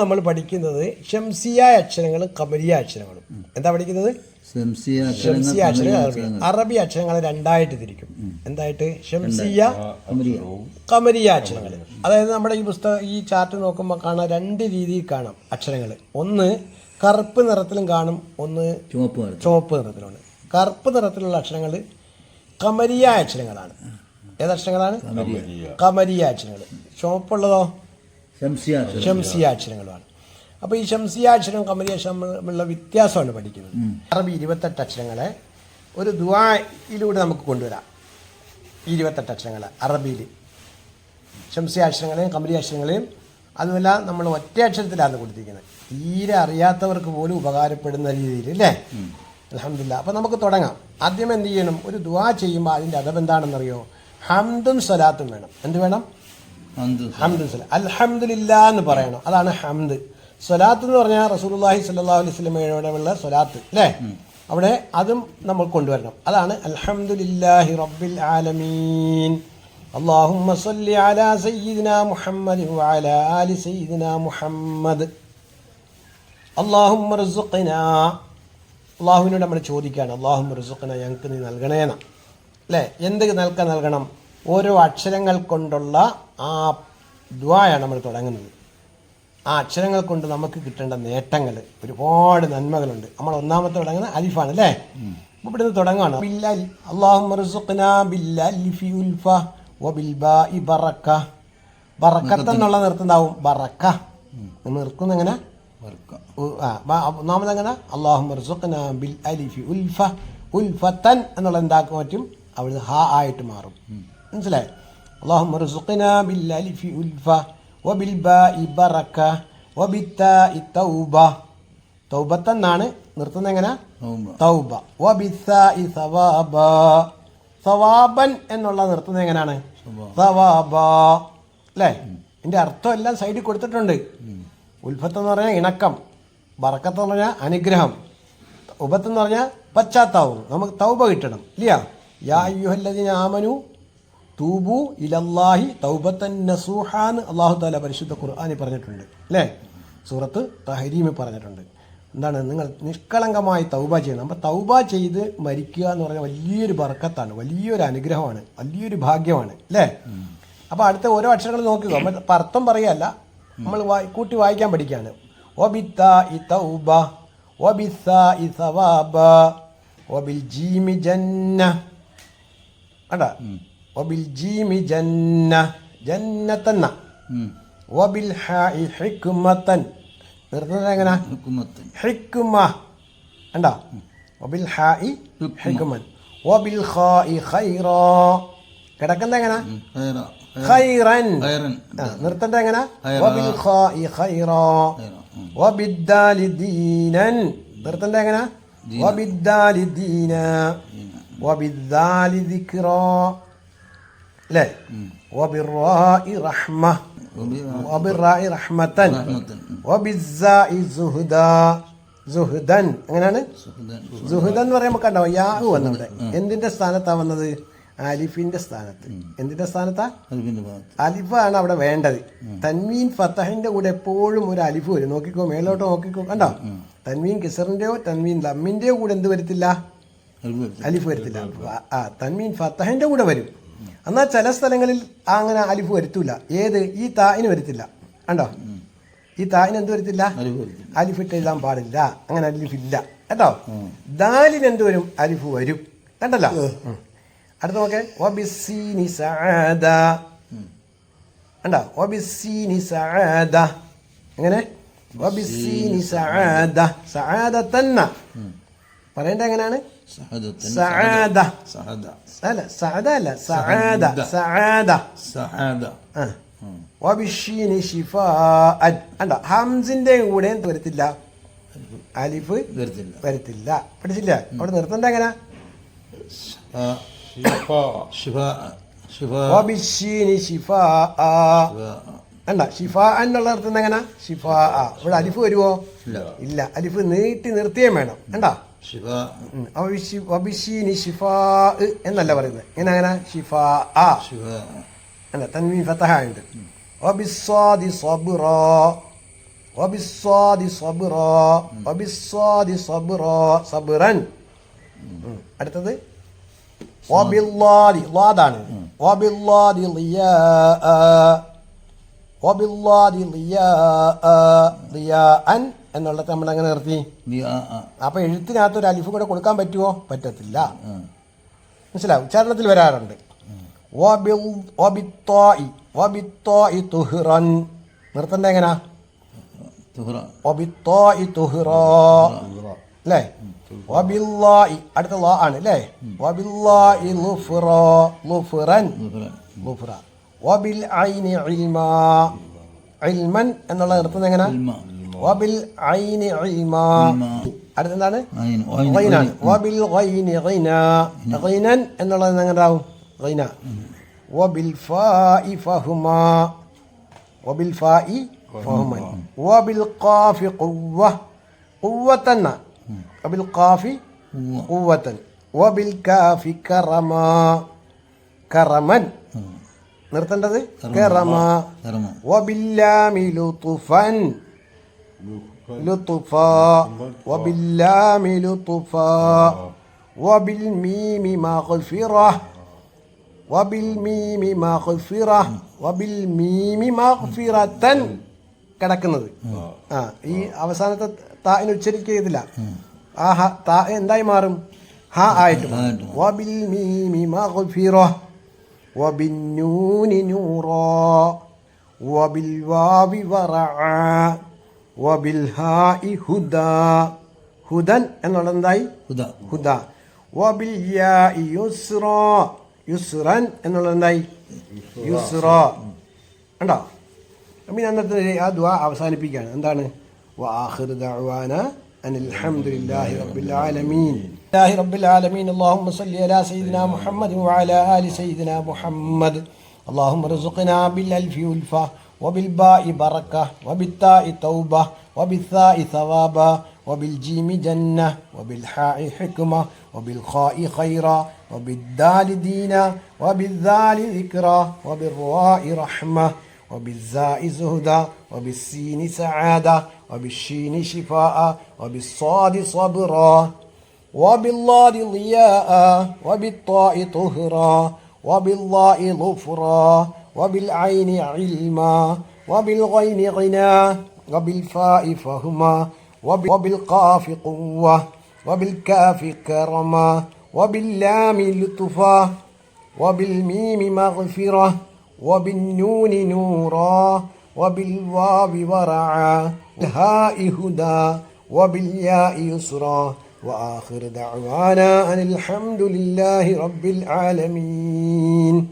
നമ്മൾ പഠിക്കുന്നത് ഷംസിയ അക്ഷരങ്ങളും കമരിയ അക്ഷരങ്ങളും. എന്താ പഠിക്കുന്നത്? ഷംസിയ അക്ഷരങ്ങൾ അറബി അക്ഷരങ്ങൾ. രണ്ടായിട്ട് തിരിക്കും. എന്തായിട്ട്? ഷംസിയ കമരിയ. അക്ഷരങ്ങൾ. അതായത് നമ്മുടെ ഈ പുസ്തകം ഈ ചാർട്ട് നോക്കുമ്പോൾ കാണാം രണ്ട് രീതിയിൽ കാണാം അക്ഷരങ്ങൾ. ഒന്ന് കറുപ്പ് നിറത്തിലും കാണും ഒന്ന് ചുവപ്പ്. ചുവപ്പ് നിറത്തിലുണ്ട് കറുപ്പ് നിറത്തിലുള്ള അക്ഷരങ്ങൾ കമരിയ അക്ഷരങ്ങളാണ്. ഏതക്ഷരങ്ങളാണ് കമരിയ അക്ഷരങ്ങൾ. ചുവപ്പുള്ളതോ? അക്ഷരങ്ങളുമാണ് അപ്പോൾ ഈ ശംസിയാക്ഷരം അക്ഷരം കമരിയ അക്ഷരം തമ്മിലുള്ള വ്യത്യാസമാണ് പഠിക്കുന്നത്. അറബി ഇരുപത്തെട്ട് അക്ഷരങ്ങളെ ഒരു ദുവായിലൂടെ നമുക്ക് കൊണ്ടുവരാം. ഇരുപത്തെട്ട് അക്ഷരങ്ങൾ അറബിയിൽ കമരിയ അക്ഷരങ്ങളെയും അതുമല്ല നമ്മൾ ഒറ്റ അക്ഷരത്തിലാണ് കൊടുത്തിരിക്കുന്നത്. തീരെ അറിയാത്തവർക്ക് പോലും ഉപകാരപ്പെടുന്ന രീതിയിൽ അല്ലേ? അലഹമില്ല അപ്പം നമുക്ക് തുടങ്ങാം. ആദ്യം എന്ത് ചെയ്യണം? ഒരു ദുവാ ചെയ്യുമ്പോൾ അതിന്റെ അദബ് എന്താണെന്നറിയോ? ഹംദും സ്വലാത്തും വേണം. എന്ത് വേണം? ഹംദുസല. അൽഹംദില്ല എന്ന് പറയണം. അതാണ് ഹംദ്. സ്വലാത്ത് എന്ന് പറഞ്ഞാൽ റസൂലുല്ലാഹി സല്ലാ അലൈഹി സ്വലമയോടുള്ള സ്വലാത്ത് അല്ലേ? അവിടെ അതും നമ്മൾ കൊണ്ടുവരണം. അതാണ് അൽഹംദുലില്ലാഹി റബ്ബിൽ ആലമീൻ. അള്ളാഹുമ്മ സല്ലി അലാ സയ്യിദിന മുഹമ്മദ് അലാ ആലി സയ്യിദിന മുഹമ്മദ്. അള്ളാഹുമ്മ റുസുഖ്ന. അള്ളാഹുവിനോട് നമ്മൾ ചോദിക്കുകയാണ് അള്ളാഹുമ്മ റുസുഖ്ന ഞങ്ങൾക്ക് നീ നൽകണേന അല്ലേ? എന്തൊക്കെ നൽകാൻ നൽകണം? ഓരോ അക്ഷരങ്ങൾ കൊണ്ടുള്ള ആ ദ്വായാണ് നമ്മൾ തുടങ്ങുന്നത്. ആ അക്ഷരങ്ങൾ കൊണ്ട് നമുക്ക് കിട്ടേണ്ട നേട്ടങ്ങൾ ഒരുപാട് നന്മകളുണ്ട്. നമ്മൾ ഒന്നാമത്തെ തുടങ്ങുന്ന അലിഫാണ് അല്ലേ? അപ്പോൾ ഇവിടുന്ന് തുടങ്ങുകയാണ് ബില്ലൽ അള്ളാഹു ബറക്ക. ബറക്കത്ത് എന്നുള്ള നിർത്തുണ്ടാവും ബറക്ക. നിർത്തുന്ന എങ്ങനെ? ഒന്നാമതെങ്ങനെ ഒന്നാമത് എങ്ങനെ? അള്ളാഹു ബിൽ അലിഫി ഉൽഫ. ഉൽഫത്തൻ എന്നുള്ള എന്താക്കാൻ പറ്റും? അവിടുന്ന് ഹ ആയിട്ട് മാറും. മനസ്സിലായി? അള്ളാഹു ബിൽ അലിഫി ഉൽഫ വബിൽ ബാഇ ബറക്ക വബിത്താഇ തൗബ. തൗബത്തെന്നാണ് നിർത്തുന്നത് എങ്ങനെ. തൗബ. ഇ സവാബ. സവാബൻ എന്നുള്ള നിർത്തുന്നത് എങ്ങനെയാണ് സവാബ. അല്ലേ? ഇതിന്റെ അർത്ഥം എല്ലാം സൈഡിൽ കൊടുത്തിട്ടുണ്ട്. ഉൽഫത്ത് എന്ന് പറഞ്ഞാൽ ഇണക്കം. ബറക്കത്ത് എന്ന് പറഞ്ഞാൽ അനുഗ്രഹം. ഉപത്ത് എന്ന് പറഞ്ഞാൽ പശ്ചാത്താവും നമുക്ക് തൗബ കിട്ടണം. ഇല്ല യാ അയ്യുഹല്ലദീന ആമനു തൂബു ഇലല്ലാഹി തൗബത്തൻ നസൂഹാന്ന് അള്ളാഹു താല പരിശുദ്ധ ഖുർആാനി പറഞ്ഞിട്ടുണ്ട് അല്ലേ? സൂറത്ത് തഹരീമി പറഞ്ഞിട്ടുണ്ട്. എന്താണ്? നിങ്ങൾ നിഷ്കളങ്കമായി തൗബ ചെയ്യണം. അപ്പോൾ തൗബ ചെയ്ത് മരിക്കുക എന്ന് പറഞ്ഞാൽ വലിയൊരു ബർക്കത്താണ് വലിയൊരു അനുഗ്രഹമാണ് വലിയൊരു ഭാഗ്യമാണ് അല്ലേ? അപ്പോൾ അടുത്ത ഓരോ അക്ഷരങ്ങൾ നോക്കുക. അപ്പം അർത്ഥം പറയല്ല. നമ്മൾ വായി- കൂട്ടി വായിക്കാൻ പഠിക്കുകയാണ്. ഒബിത്ത ഇ തൗബ ഒബിത്ത ഇ ജീമി ജന്ന. അടാ ഒബിൽ ജീമി ജന്ന ജന്നത്തന്ന വബിൽ ഹാഇ ഹിക്മത്തൻ നിർത്തുന്നത് എങ്ങനെ? ഹുക്കുമത്ത് ഹിക്മ കണ്ടോ? വബിൽ ഹാഇ ഹിക്മൻ വബിൽ ഖായി ഖൈറാ കിടക്കുന്നത് എങ്ങനെ? ഖൈറ. ഖൈറൻ നിർത്തേണ്ട എങ്ങനെ. വബിൽ ഖാഇ ഖൈറാ. വബിദ്ദാലി ദീനൻ നിർത്തേണ്ട എങ്ങനെ? വബിദ്ദാലി ദീന വബിദ്ദാലി ദിക്റാ അല്ലേ? സുഹ്ദ. എങ്ങനെയാണ്? എന്ന് പറയുമ്പോൾ കണ്ടോ? യാഹു വന്നവിടെ. എന്തിന്റെ സ്ഥാനത്താ വന്നത്? അലിഫിന്റെ സ്ഥാനത്ത്. എന്തിന്റെ സ്ഥാനത്താ? അലിഫാണ് അവിടെ വേണ്ടത്. തൻവീൻ ഫത്തഹിന്റെ കൂടെ എപ്പോഴും ഒരു അലിഫ് വരും. നോക്കിക്കോ മേലോട്ട് നോക്കിക്കോ. കണ്ടോ? തൻവീൻ കിസറിന്റെയോ തൻവീൻ ലമ്മിന്റെയോ കൂടെ എന്ത് വരത്തില്ല? അലിഫ് വരത്തില്ല. ആ തൻവീൻ ഫത്തഹിന്റെ കൂടെ വരും. എന്നാൽ ചില സ്ഥലങ്ങളിൽ ആ അങ്ങനെ അലിഫ് വരുത്തൂല. ഏത്? ഈ തായിന് വരുത്തില്ല. കണ്ടോ? ഈ തായിന് എന്ത് വരുത്തില്ല? അലിഫ് വരത്തില്ല. ഇട്ട് എഴുതാൻ പാടില്ല. അങ്ങനെ അലിഫ് ഇല്ല. കേട്ടോ? ദാലിന് എന്ത് വരും അലിഫ് വരും. കണ്ടല്ലോ? അടുത്ത നോക്കേ. സഅദ. കണ്ടോ? എങ്ങനെ? വബിസ്സീനി സഅദ. സഅദ തന്നെ പറയേണ്ട എങ്ങനെയാണ്? സഹദത്തൻ. സഅദ സഹദ. അല്ല സഅദ സഅദ സഅദ സഹദ. ആ. വബിഷീനി ഷിഫാഅൻ കണ്ടോ? ഹംസിന്റെ കൂടെ എന്ത് വരത്തില്ല അലിഫ് വരത്തില്ല. പഠിച്ചില്ല? അവിടെ നിർത്തണ്ട എങ്ങനെ? ഷിഫാ ഷിഫ എന്നുള്ള അർത്ഥം എങ്ങനെ? ഷിഫാ ഇവിടെ അലിഫ് വരുവോ? ഇല്ല. ഇല്ല. അലിഫ് നീട്ടി നിർത്തിയേ വേണം. കണ്ടോ? ശിഫ ഉം. വബിഷി- വബിഷീനി ഷിഫാ എന്നല്ല പറയുന്നത് ഇങ്ങനെ അങ്ങനെ ഷിഫാ ആ ശിഫ അല്ല തൻവീൻ ഫതഹ ഉണ്ട് വബിസ്സാദി സബ്റാ വബിസ്വാദി സബ്റ വബിസ്വാദി സബ്റ സബ്റൻ ഉം. അടുത്തത് വബില്ലാദി ലാദാണ് വബില്ലാദി ലിയാ വബില്ലാദി ലിയാ ലിയാ അൻ എന്നുള്ളത് നമ്മൾ അങ്ങനെ നിർത്തി അപ്പൊ എഴുത്തിനകത്ത് ഒരു അലിഫ് കൂടെ കൊടുക്കാൻ പറ്റുമോ പറ്റത്തില്ല. മനസ്സിലാവും ഉച്ചാരണത്തിൽ വരാറുണ്ട്. നിർത്തണ്ട എങ്ങനാ? അല്ലേ? അടുത്ത ലാ ആണ് അല്ലേ? എന്നുള്ള നിർത്തുന്നത് എങ്ങനെ? വബിൽ ഐനി ഇൽമാ ഇൽമാ. അടുത്തെന്താണ് അയിൻ ഓയിൻ ഗൈനാണ് വബിൽ ഗൈനി ഗൈന ഗൈനൻ എന്നുള്ളത് എങ്ങനെ ഉണ്ടാവും ഗൈന വബിൽ ഫാഇ ഫഹുമ വബിൽ ഫാഇ ഫഹുമൻ വബിൽ ഖാഫി ഖുവ്വ ഖുവ്വത്തന്ന വബിൽ ഖാഫി ഖുവ്വത്തൻ വബിൽ കാഫി കറമ കറമൻ നിർത്തേണ്ടത് കറമ കർമ്മ വബില്ലാമി ലുതുഫൻ لطفا وباللام لطفا وبالميم مغفرة وبالميم مغفرة وبالميم مغفرة കിടക്കുന്നത് ആ ഈ അവസാനത്തെ താഇന് ഉച്ചരിക്കത്തില്ല ആ ഹ താ എന്തായി മാറും ഹ ആയിട്ട് മാറും. വബിൽ മീമി മഗ്ഫിറ وبالنون نورا وبالواو ورعا وبالهاء هدى هدى എന്നുള്ളത് എന്തായി ഹുദ ഹുദ وبالياء يسرا يسرا എന്നുള്ളത് എന്തായി യുസ്ര ഉണ്ടോ അപ്പം ഞാൻ അന്നത്തെ ആ ദുആ അവസാനിപ്പിക്കുകയാണ് എന്താണ് وآخر دعوانا أن الحمد لله رب العالمين الله رب العالمين اللهم صل على سيدنا محمد وعلى آل سيدنا محمد اللهم ارزقنا بالألف ألفة وبالباء بركة وبالتاء توبة وبالثاء ثوابا وبالجيم جنة وبالحاء حكمة وبالخاء خيرا وبالدال دينا وبالذال ذكرى وبالراء رحمة وبالزاء زهدا وبالسين سعادة وبالشين شفاء وبالصاد صبرا وبالضاد ضياء وبالطاء طهرا وبالضاء ظفرا. وبالعين علما وبالغين غنى وبالفاء فهما وب- وبالقاف قوة وبالكاف كرما وباللام لطفا وبالميم مغفرة وبالنون نورا وبالواو ورعا الهاء هدى وبالياء يسرا. وآخر دعوانا أن الحمد لله رب العالمين.